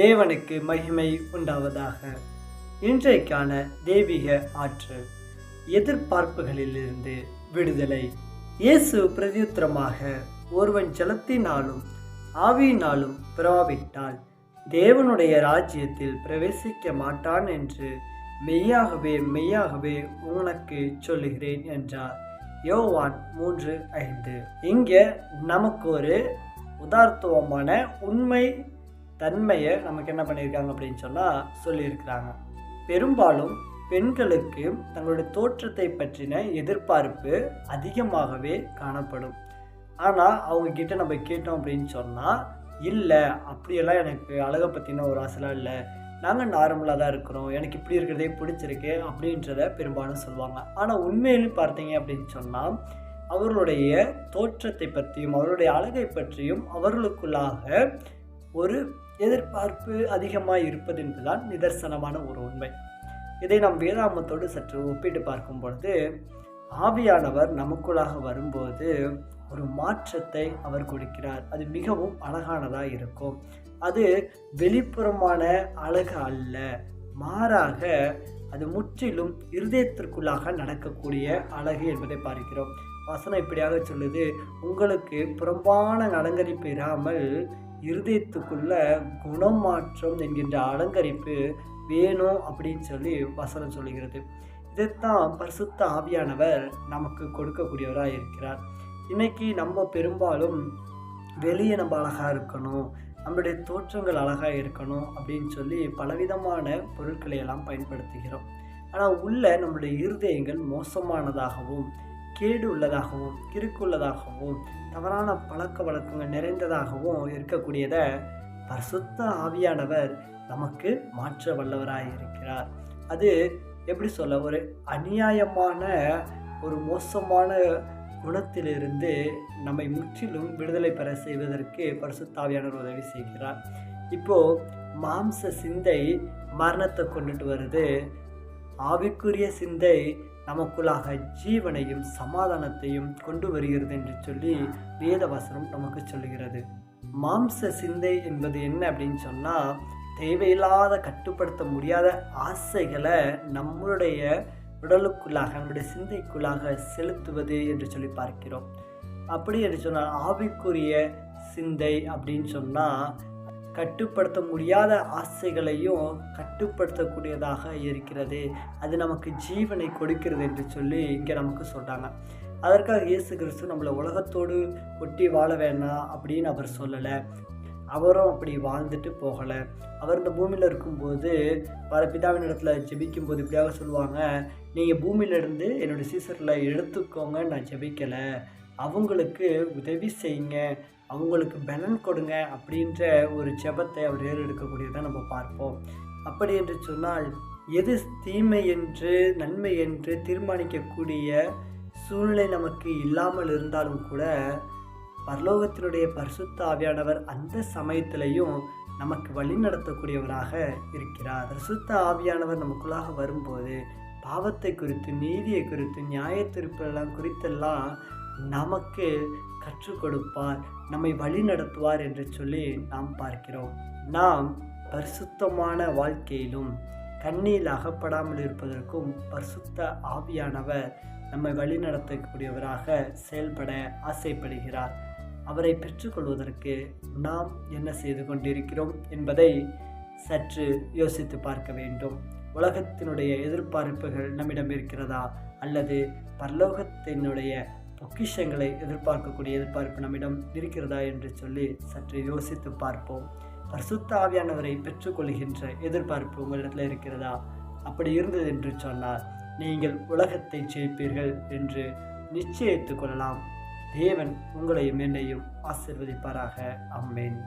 தேவனுக்கு மகிமை உண்டாவதாக. இன்றைக்கான தெய்வீக ஆற்றல் எதிர்பார்ப்புகளிலிருந்து விடுதலை. இயேசு பிரதியுத்திரமாக ஒருவன் ஜலத்தினாலும் ஆவியினாலும் பிறவாவிட்டால் தேவனுடைய ராஜ்யத்தில் பிரவேசிக்க மாட்டான் என்று மெய்யாகவே மெய்யாகவே உனக்கு சொல்லுகிறேன் என்றார். யோவான் மூன்று ஐந்து. இங்கே நமக்கு ஒரு உதார்த்துவமான உண்மை தன்மையை நமக்கு என்ன பண்ணியிருக்காங்க அப்படின்னு சொன்னால் சொல்லியிருக்கிறாங்க. பெரும்பாலும் பெண்களுக்கு தங்களுடைய தோற்றத்தை பற்றின எதிர்பார்ப்பு அதிகமாகவே காணப்படும். ஆனால் அவங்க கிட்ட நம்ம கேட்டோம் அப்படின்னு சொன்னால் இல்லை அப்படியெல்லாம் எனக்கு அழகை பற்றின ஒரு ஆசைலாம் இல்லை. நாங்கள் நார்மலாக தான் இருக்கிறோம். எனக்கு இப்படி இருக்கிறதே பிடிச்சிருக்கு அப்படின்றத பெரும்பாலும் சொல்லுவாங்க. ஆனால் உண்மையிலும் பார்த்தீங்க அப்படின்னு சொன்னால் அவர்களுடைய தோற்றத்தை பற்றியும் அவருடைய அழகை பற்றியும் அவர்களுக்குள்ளாக ஒரு எதிர்பார்ப்பு அதிகமாக இருப்பது என்பதுதான் நிதர்சனமான ஒரு உண்மை. இதை நாம் வேதாமத்தோடு சற்று ஒப்பிட்டு பார்க்கும் பொழுது ஆவியானவர் நமக்குள்ளாக வரும்போது ஒரு மாற்றத்தை அவர் கொடுக்கிறார். அது மிகவும் அழகானதாக இருக்கும். அது வெளிப்புறமான அழகு அல்ல. மாறாக அது முற்றிலும் இருதயத்திற்குள்ளாக நடக்கக்கூடிய அழகு என்பதை பார்க்கிறோம். வசனம் இப்படியாக சொல்லுது உங்களுக்கு புறம்பான அலங்கரிப்பு இராமல் இருதயத்துக்குள்ள குணமாற்றம் என்கின்ற அலங்கரிப்பு வேணும் அப்படின்னு சொல்லி வசனம் சொல்லுகிறது. இதைத்தான் பரிசுத்த ஆவியானவர் நமக்கு கொடுக்கக்கூடியவராக இருக்கிறார். இன்னைக்கு நம்ம பெரும்பாலும் வெளியே நம்ம அழகாக இருக்கணும் நம்மளுடைய தோற்றங்கள் அழகாக இருக்கணும் அப்படின்னு சொல்லி பலவிதமான பொருட்களை எல்லாம் பயன்படுத்துகிறோம். ஆனால் உள்ள நம்மளுடைய இருதயங்கள் மோசமானதாகவும் கேடு உள்ளதாகவும் கிறுக்குள்ளதாகவும் தவறான பழக்க வழக்கங்கள் நிறைந்ததாகவும் இருக்கக்கூடியதை பரிசுத்த ஆவியானவர் நமக்கு மாற்ற வல்லவராக இருக்கிறார் அது எப்படி சொல்ல ஒரு அநியாயமான ஒரு மோசமான குணத்திலிருந்து நம்மை முற்றிலும் விடுதலை பெற செய்வதற்கு பரிசுத்தாவியானவர் உதவி செய்கிறார். இப்போ மாம்ச சிந்தை மரணத்தை கொண்டுட்டு வருது. ஆவிக்குரிய சிந்தை நமக்குள்ளாக ஜீவனையும் சமாதானத்தையும் கொண்டு வருகிறது என்று சொல்லி வேதவசனம் நமக்கு சொல்லுகிறது. மாம்ச சிந்தை என்பது என்ன அப்படின்னு சொன்னால் தேவையில்லாத கட்டுப்படுத்த முடியாத ஆசைகளை நம்மளுடைய உடலுக்குள்ளாக நம்முடைய சிந்தைக்குள்ளாக செலுத்துவது என்று சொல்லி பார்க்கிறோம். அப்படி என்று சொன்னால் ஆவிக்குரிய சிந்தை அப்படின்னு சொன்னால் கட்டுப்படுத்த முடியாத ஆசைகளையும் கட்டுப்படுத்தக்கூடியதாக இருக்கிறது. அது நமக்கு ஜீவனை கொடுக்கிறது என்று சொல்லி இங்கே நமக்கு சொல்கிறாங்க அதற்காக இயேசு கிறிஸ்து நம்மளை உலகத்தோடு ஒட்டி வாழ வேணாம் அப்படின்னு அவர் சொல்லலை. அவரும் அப்படி வாழ்ந்துட்டு போகலை. அவர் இந்த பூமியில் இருக்கும்போது பல பிதாவின் இடத்துல ஜெபிக்கும் போது இப்படியாக சொல்லுவாங்க நீங்கள் பூமியிலேருந்து என்னுடைய சீசரில் எடுத்துக்கோங்க நான் ஜெபிக்கலை. அவங்களுக்கு உதவி செய்யுங்க. அவங்களுக்கு பலன் கொடுங்க அப்படின்ற ஒரு ஜெபத்தை அவர் ஏறெடுக்கக்கூடியதை நம்ம பார்ப்போம். அப்படி என்று சொன்னால் எது தீமை என்று நன்மை என்று தீர்மானிக்கக்கூடிய சூழ்நிலை நமக்கு இல்லாமல் இருந்தாலும் கூட பரலோகத்தினுடைய பரிசுத்த ஆவியானவர் அந்த சமயத்திலையும் நமக்கு வழி நடத்தக்கூடியவராக இருக்கிறார். பரிசுத்த ஆவியானவர் நமக்குள்ளாக வரும்போது பாவத்தை குறித்து நீதியை குறித்து நியாயத்திருப்பெல்லாம் குறித்தெல்லாம் நமக்கு கற்றுக் கொடுப்பார் நம்மை வழி நடத்துவார் என்று சொல்லி நாம் பார்க்கிறோம். நாம் பரிசுத்தமான வாழ்க்கையிலும் கண்ணியில் அகப்படாமல் இருப்பதற்கும் பரிசுத்த ஆவியானவர் நம்மை வழி நடத்தக்கூடியவராக செயல்பட ஆசைப்படுகிறார். அவரை பெற்றுக்கொள்வதற்கு நாம் என்ன செய்து கொண்டிருக்கிறோம் என்பதை சற்று யோசித்து பார்க்க வேண்டும். உலகத்தினுடைய எதிர்பார்ப்புகள் நம்மிடம் இருக்கிறதா? அல்லது பரலோகத்தினுடைய பொக்கிஷங்களை எதிர்பார்க்கக்கூடிய எதிர்பார்ப்பு நம்மிடம் இருக்கிறதா என்று சொல்லி சற்று யோசித்து பார்ப்போம். பரிசுத்த ஆவியானவரை பெற்றுக்கொள்கின்ற எதிர்பார்ப்பு உங்களிடத்தில் இருக்கிறதா? அப்படி இருந்தது என்று சொன்னால் நீங்கள் உலகத்தை ஜெயிப்பீர்கள் என்று நிச்சயித்துக் கொள்ளலாம். தேவன் உங்களையும் என்னையும் ஆசிர்வதிப்பாராக. அம்மேன்